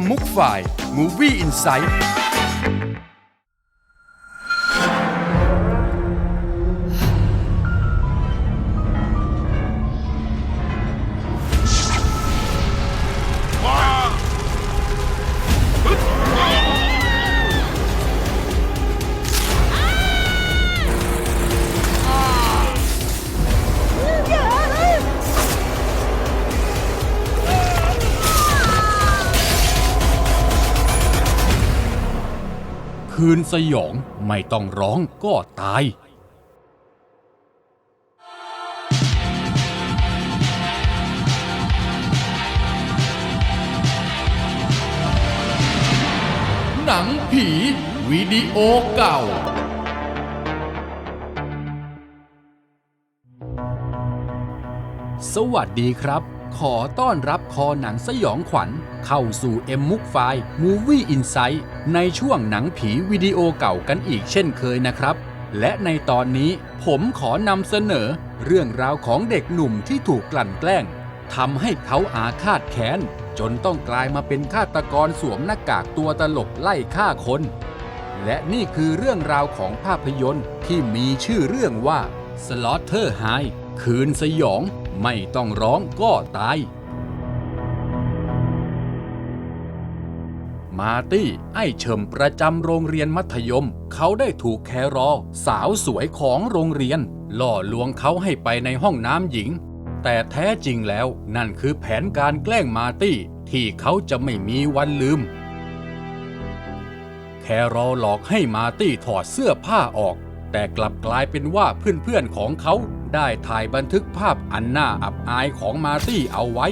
M มุกไฟ Movie Insight คืนสยองไม่ต้องร้องก็ตายหนังผีวิดีโอเก่า สวัสดีครับ ขอต้อนรับคอหนังสยองขวัญ เข้าสู่ M มุกไฟ Movie Insight ในช่วงหนังผีวิดีโอเก่ากันอีกเช่นเคยนะครับ และในตอนนี้ผมขอนำเสนอ เรื่องราวของเด็กหนุ่มที่ถูกกลั่นแกล้งทำให้เขาอาฆาตแค้น จนต้องกลายมาเป็นฆาตกรสวมหน้ากากตัวตลกไล่ฆ่าคน และนี่คือเรื่องราวของภาพยนตร์ที่มีชื่อเรื่องว่า Slaughter High คืนสยอง ไม่ต้องร้องก็ตาย มาตี้ไอ้เฉิมประจำโรงเรียนมัธยม เขาได้ถูกแครอ สาวสวยของโรงเรียน ล่อลวงเขาให้ไปในห้องน้ำหญิง แต่แท้จริงแล้วนั่นคือแผนการแกล้งมาตี้ ที่เขาจะไม่มีวันลืม แครอหลอกให้มาตี้ถอดเสื้อผ้าออกแต่กลับกลายเป็นว่าเพื่อนๆของเขา ได้ถ่ายบันทึกภาพอันน่าอับอายของมาตี้เอาไว้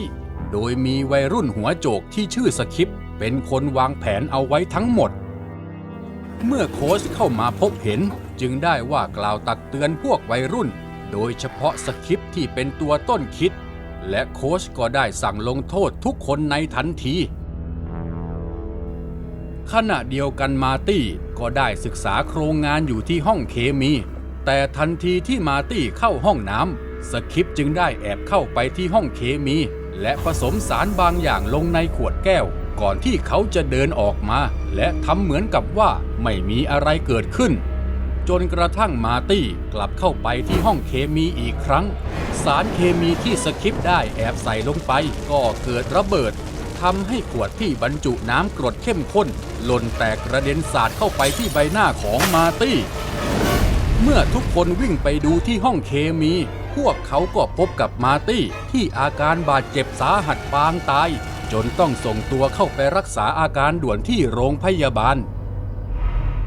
โดยมีวัยรุ่นหัวโจกที่ชื่อสคิป เป็นคนวางแผนเอาไว้ทั้งหมด เมื่อโค้ชเข้ามาพบเห็นจึงได้ว่ากล่าวตักเตือนพวกวัยรุ่น โดยเฉพาะสคิปที่เป็นตัวต้นคิด และโค้ชก็ได้สั่งลงโทษทุกคนในทันทีขณะเดียวกันมาตี้ก็ได้ศึกษาโครงงานอยู่ที่ห้องเคมี แต่ทันทีที่มาตี้เข้าห้องน้ำสคิปจึงได้แอบเข้าไปที่ห้องเคมี และผสมสารบางอย่างลงในขวดแก้ว ก่อนที่เขาจะเดินออกมา และทำเหมือนกับว่าไม่มีอะไรเกิดขึ้น จนกระทั่งมาตี้กลับเข้าไปที่ห้องเคมีอีกครั้ง สารเคมีที่สคิปได้แอบใส่ลงไป ก็เกิดระเบิดทำให้ขวดที่บรรจุน้ำกรดเข้มข้นหล่นแตกกระเด็นสาดเข้าไปที่ใบหน้าของมาตี้ เมื่อทุกคนวิ่งไปดูที่ห้องเคมี พวกเขาก็พบกับมาตี้ ที่อาการบาดเจ็บสาหัสปางตาย จนต้องส่งตัวเข้าไปรักษาอาการด่วนที่โรงพยาบาล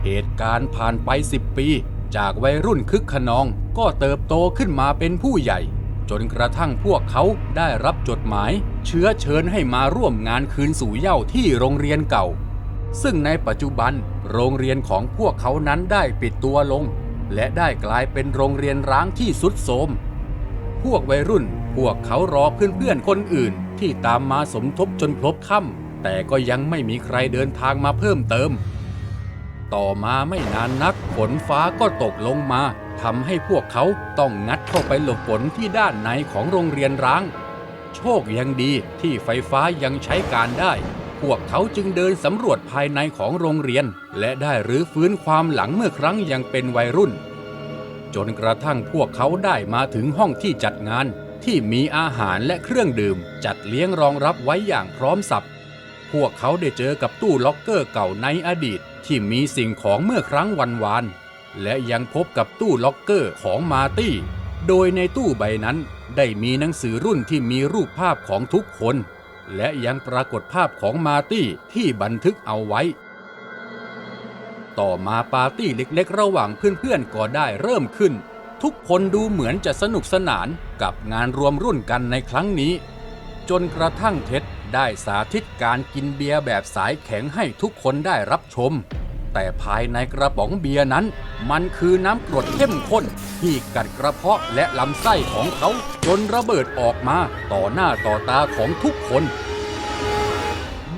เหตุการณ์ผ่านไป10ปี จากวัยรุ่นคึกขนองก็เติบโตขึ้นมาเป็นผู้ใหญ่ จนกระทั่งพวกเขาได้รับจดหมาย เชื้อเชิญให้มาร่วมงานคืนสู่เหย้าที่โรงเรียนเก่า ซึ่งในปัจจุบันโรงเรียนของพวกเขานั้นได้ปิดตัวลง และได้กลายเป็นโรงเรียนร้างที่สุดโทมพวกวัยรุ่นพวกเขารอเพื่อนๆคนอื่น ที่ตามมาสมทบจนพลบค่ำแต่ก็ยังไม่มีใครเดินทางมาเพิ่มเติม ต่อมาไม่นานนักฝนฟ้าก็ตกลงมาทำให้พวกเขาต้องงัดเข้าไปหลบฝนที่ด้านในของโรงเรียนร้าง โชคยังดีที่ไฟฟ้ายังใช้การได้ พวกเขาจึงเดินสำรวจภายในของโรงเรียน และได้รื้อฟื้นความหลังเมื่อครั้งยังเป็นวัยรุ่น จนกระทั่งพวกเขาได้มาถึงห้องที่จัดงาน ที่มีอาหารและเครื่องดื่ม จัดเลี้ยงรองรับไว้อย่างพร้อมสับพวกเขาได้เจอกับตู้ล็อกเกอร์เก่าในอดีต ที่มีสิ่งของเมื่อครั้งวันวาน และยังพบกับตู้ล็อกเกอร์ของมาตี้ โดยในตู้ใบนั้นได้มีหนังสือรุ่นที่มีรูปภาพของทุกคน และยังปรากฏภาพของมาตี้ที่บันทึกเอาไว้ ต่อมาปาร์ตี้เล็กๆ ระหว่างเพื่อนๆก็ได้เริ่มขึ้น ทุกคนดูเหมือนจะสนุกสนานกับงานรวมรุ่นกันในครั้งนี้ จนกระทั่งเท็ดได้สาธิตการกินเบียร์แบบสายแข็งให้ทุกคนได้รับชม แต่ภายในกระป๋องเบียร์นั้น มันคือน้ำกรดเข้มข้นที่กัดกระเพาะและลำไส้ของเขาจนระเบิดออกมาต่อหน้าต่อตาของทุกคน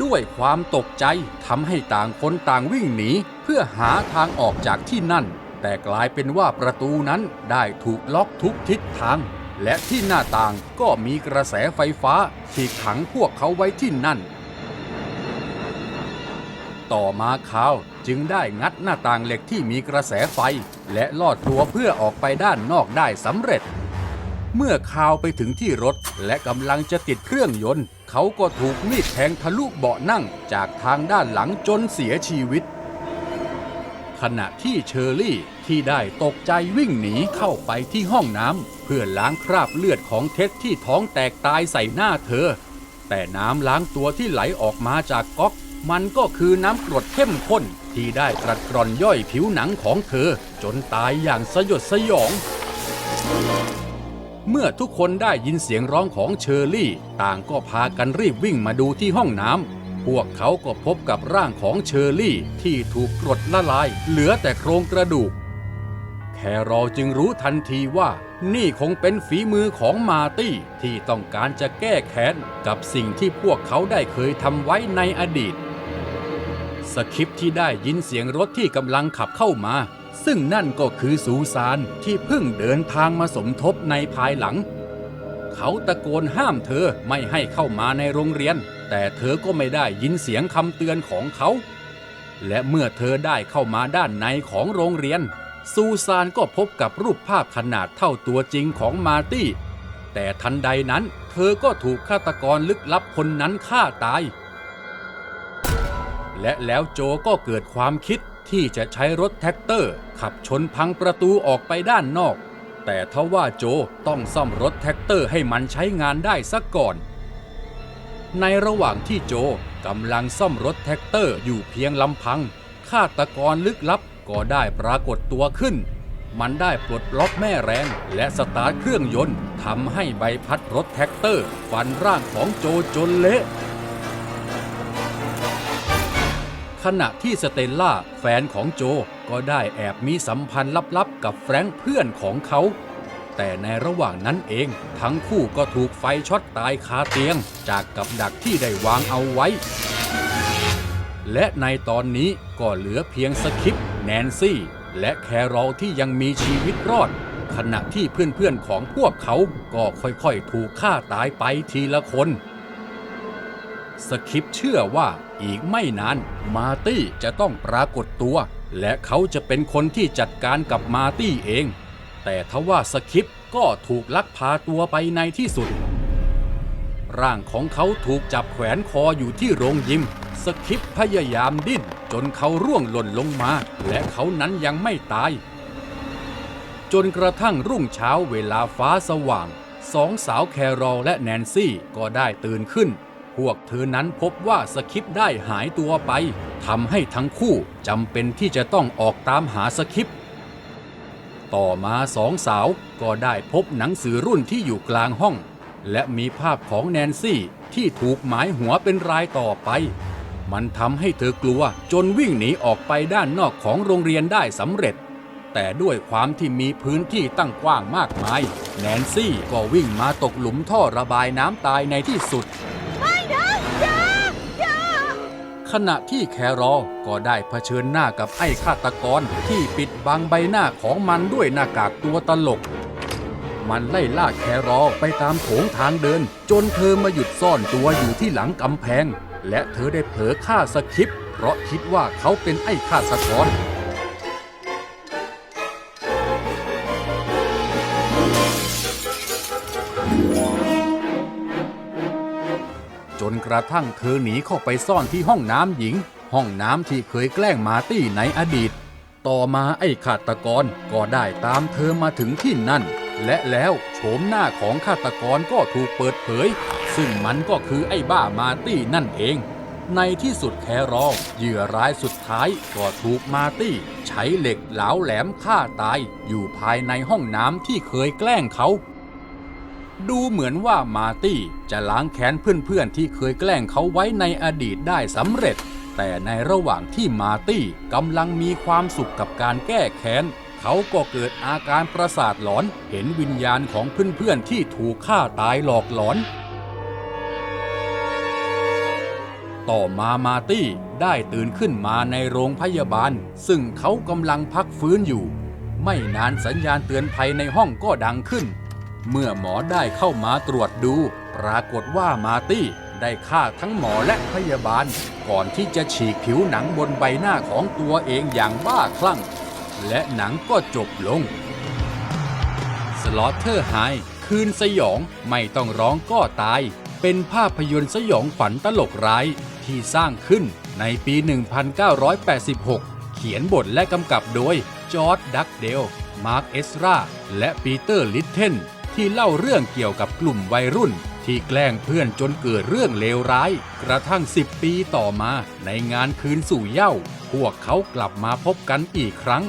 ด้วยความตกใจทำให้ต่างคนต่างวิ่งหนี เพื่อหาทางออกจากที่นั่น แต่กลายเป็นว่าประตูนั้นได้ถูกล็อกทุกทิศทาง และที่หน้าต่างก็มีกระแสไฟฟ้าที่ขังพวกเขาไว้ที่นั่น ต่อมาคาวจึงได้งัดหน้าต่างเหล็กที่มีกระแสไฟ และลอดตัวเพื่อออกไปด้านนอกได้สำเร็จ เมื่อคาวไปถึงที่รถและกำลังจะติดเครื่องยนต์ เขาก็ถูกมีดแทงทะลุเบาะนั่งจากทางด้านหลังจนเสียชีวิต ขณะที่เชอรี่ที่ได้ตกใจวิ่งหนีเข้าไปที่ห้องน้ำเพื่อล้างคราบเลือดของเท็ดที่ท้องแตกตายใส่หน้าเธอ แต่น้ำล้างตัวที่ไหลออกมาจากก๊อก มันก็คือน้ำกรดเข้มข้นที่ได้กรัดกร่อนย่อยผิวหนังของเธอ จนตายอย่างสยดสยอง เมื่อทุกคนได้ยินเสียงร้องของเชอรี่ ต่างก็พากันรีบวิ่งมาดูที่ห้องน้ำพวกเขาก็พบกับร่างของเชอรี่ที่ถูกกรดละลาย เหลือแต่โครงกระดูก แครอจึงรู้ทันทีว่านี่คงเป็นฝีมือของมาตี้ที่ต้องการจะแก้แค้นกับสิ่งที่พวกเขาได้เคยทำไว้ในอดีต สคริปที่ได้ยินเสียงรถที่กำลังขับเข้ามา ซึ่งนั่นก็คือซูซานที่เพิ่งเดินทางมาสมทบในภายหลัง เขาตะโกนห้ามเธอไม่ให้เข้ามาในโรงเรียน แต่เธอก็ไม่ได้ยินเสียงคำเตือนของเขา และเมื่อเธอได้เข้ามาด้านในของโรงเรียน ซูซานก็พบกับรูปภาพขนาดเท่าตัวจริงของมาตี้แต่ทันใดนั้น เธอก็ถูกฆาตกรลึกลับคนนั้นฆ่าตาย และแล้วโจก็เกิดความคิดที่จะใช้รถแท็กเตอร์ ขับชนพังประตูออกไปด้านนอก แต่ทว่าโจต้องซ่อมรถแท็กเตอร์ให้มันใช้งานได้ซะก่อน ในระหว่างที่โจกำลังซ่อมรถแท็กเตอร์อยู่เพียงลำพังฆาตกรลึกลับก็ได้ปรากฏตัวขึ้น มันได้ปลดล็อกแม่แรงและสตาร์ทเครื่องยนต์ทำให้ใบพัดรถแท็กเตอร์ฟันร่างของโจจนเละ ขณะที่สเตลล่าแฟนของโจก็ได้แอบมีสัมพันธ์ลับๆ กับแฟรงค์เพื่อนของเขา แต่ในระหว่างนั้นเอง ทั้งคู่ก็ถูกไฟช็อตตายคาเตียง จากกับดักที่ได้วางเอาไว้ และในตอนนี้ก็เหลือเพียงสคิป แนนซี่ และแครอลที่ยังมีชีวิตรอด ขณะที่เพื่อนๆของพวกเขาก็ค่อยๆ ถูกฆ่าตายไปทีละคน สคริปเชื่อว่าอีกไม่นานมาตี้จะต้องปรากฏตัว และเขาจะเป็นคนที่จัดการกับมาตี้เอง แต่ทว่าสคริปก็ถูกลักพาตัวไปในที่สุด ร่างของเขาถูกจับแขวนคออยู่ที่โรงยิม สคริปพยายามดิ้นจนเขาร่วงหล่นลงมา และเขานั้นยังไม่ตาย จนกระทั่งรุ่งเช้าเวลาฟ้าสว่าง สองสาวแครอลและแนนซี่ก็ได้ตื่นขึ้น พวกเธอนั้นพบว่าสคริปได้หายตัวไปทำให้ทั้งคู่จำเป็นที่จะต้องออกตามหาสคริป ต่อมาสองสาวก็ได้พบหนังสือรุ่นที่อยู่กลางห้อง และมีภาพของแนนซี่ที่ถูกหมายหัวเป็นรายต่อไป มันทำให้เธอกลัวจนวิ่งหนีออกไปด้านนอกของโรงเรียนได้สำเร็จ แต่ด้วยความที่มีพื้นที่ตั้งกว้างมากมาย แนนซี่ก็วิ่งมาตกหลุมท่อระบายน้ำตายในที่สุด ขณะที่แครอก็ได้เผชิญหน้ากับไอ้ฆาตกรที่ปิดบังใบหน้าของมันด้วยหน้ากากตัวตลก มันไล่ล่าแครอไปตามโถงทางเดิน จนเธอมาหยุดซ่อนตัวอยู่ที่หลังกำแพง และเธอได้เผลอฆ่าสคริป เพราะคิดว่าเขาเป็นไอ้ฆาตกร กระทั่งเธอหนีเข้าไปซ่อนที่ห้องน้ำหญิง ห้องน้ำที่เคยแกล้งมาตี้ในอดีต ต่อมาไอ้ฆาตกรก็ได้ตามเธอมาถึงที่นั่น และแล้วโฉมหน้าของฆาตกรก็ถูกเปิดเผย ซึ่งมันก็คือไอ้บ้ามาตี้นั่นเอง ในที่สุดแครอลเหยื่อร้ายสุดท้ายก็ถูกมาตี้ ใช้เหล็กเหลาแหลมฆ่าตายอยู่ภายในห้องน้ำที่เคยแกล้งเขา ดูเหมือนว่ามาตี้จะล้างแค้นเพื่อนๆที่เคยแกล้งเขาไว้ในอดีตได้สำเร็จ แต่ในระหว่างที่มาตี้กำลังมีความสุขกับการแก้แค้น เขาก็เกิดอาการประสาทหลอน เห็นวิญญาณของเพื่อนๆที่ถูกฆ่าตายหลอกหลอน ต่อมามาตี้ได้ตื่นขึ้นมาในโรงพยาบาล ซึ่งเขากำลังพักฟื้นอยู่ ไม่นานสัญญาณเตือนภัยในห้องก็ดังขึ้น เมื่อหมอได้เข้ามาตรวจดู ปรากฏว่ามาตี้ได้ฆ่าทั้งหมอและพยาบาล ก่อนที่จะฉีกผิวหนังบนใบหน้าของตัวเองอย่างบ้าคลั่ง และหนังก็จบลง สลอเทอร์ไฮคืนสยองไม่ต้องร้องก็ตาย เป็นภาพยนตร์สยองขวัญตลกร้ายที่สร้างขึ้นในปี 1986 เขียนบทและกำกับโดยจอร์ดดักเดล มาร์คเอสรา และปีเตอร์ลิทเทน ที่เล่าเรื่องเกี่ยวกับกลุ่มวัยรุ่น ที่แกล้งเพื่อนจนเกิดเรื่องเลวร้าย กระทั่ง 10 ปีต่อมาในงานคืนสู่เหย้า พวกเขากลับมาพบกันอีกครั้ง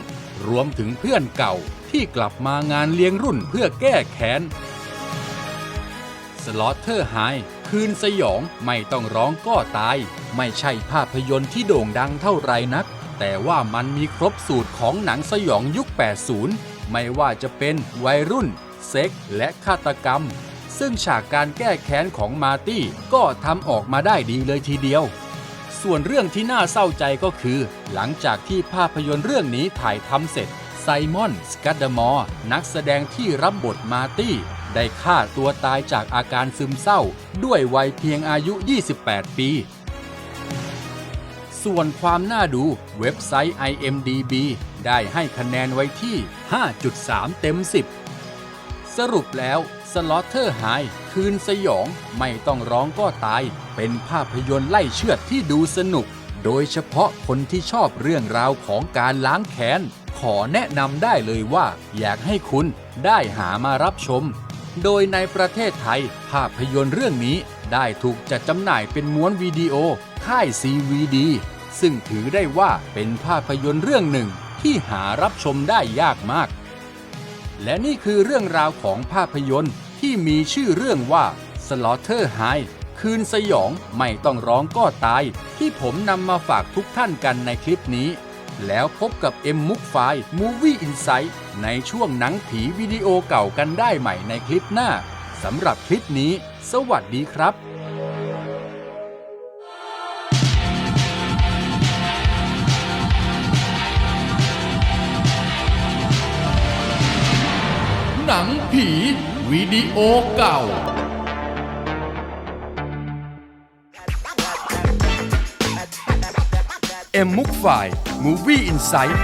รวมถึงเพื่อนเก่าที่กลับมางานเลี้ยงรุ่นเพื่อแก้แค้นสลอเทอร์ไฮคืนสยองไม่ต้องร้องก็ตาย ไม่ใช่ภาพยนตร์ที่โด่งดังเท่าไรนัก แต่ว่ามันมีครบสูตรของหนังสยองยุค 80 ไม่ว่าจะเป็นวัยรุ่น เซ็กและฆาตกรรม ซึ่งฉากการแก้แค้นของมาร์ตี้ก็ทำออกมาได้ดีเลยทีเดียว ส่วนเรื่องที่น่าเศร้าใจก็คือ หลังจากที่ภาพยนตร์เรื่องนี้ถ่ายทำเสร็จไซมอนสกัดเดมอร์นักแสดงที่รับบทมาร์ตี้ ได้ฆ่าตัวตายจากอาการซึมเศร้า ด้วยวัยเพียงอายุ 28 ปี ส่วนความน่าดูเว็บไซต์ IMDB ได้ให้คะแนนไว้ที่ 5.3 เต็ม 10 สรุปแล้วสลอเทอร์ไฮคืนสยองไม่ต้องร้องก็ตาย เป็นภาพยนตร์ไล่เชือดที่ดูสนุก โดยเฉพาะคนที่ชอบเรื่องราวของการล้างแค้น ขอแนะนำได้เลยว่า อยากให้คุณได้หามารับชม โดยในประเทศไทย ภาพยนตร์เรื่องนี้ได้ถูกจัดจำหน่ายเป็นม้วนวิดีโอ ค่าย CVD ซึ่งถือได้ว่าเป็นภาพยนตร์เรื่องหนึ่งที่หารับชมได้ยากมาก และนี่คือเรื่องราวของภาพยนตร์ที่มีชื่อเรื่องว่า Slaughter High คืนสยองไม่ต้องร้องก็ตาย ที่ผมนำมาฝากทุกท่านกันในคลิปนี้ แล้วพบกับเอ็มมุกไฟ Movie Insight ในช่วงหนังผีวิดีโอเก่ากันได้ใหม่ในคลิปหน้าสำหรับคลิปนี้ สวัสดีครับ หนังผีวิดีโอเก่า เอ็มมุกไฟ Movie Insight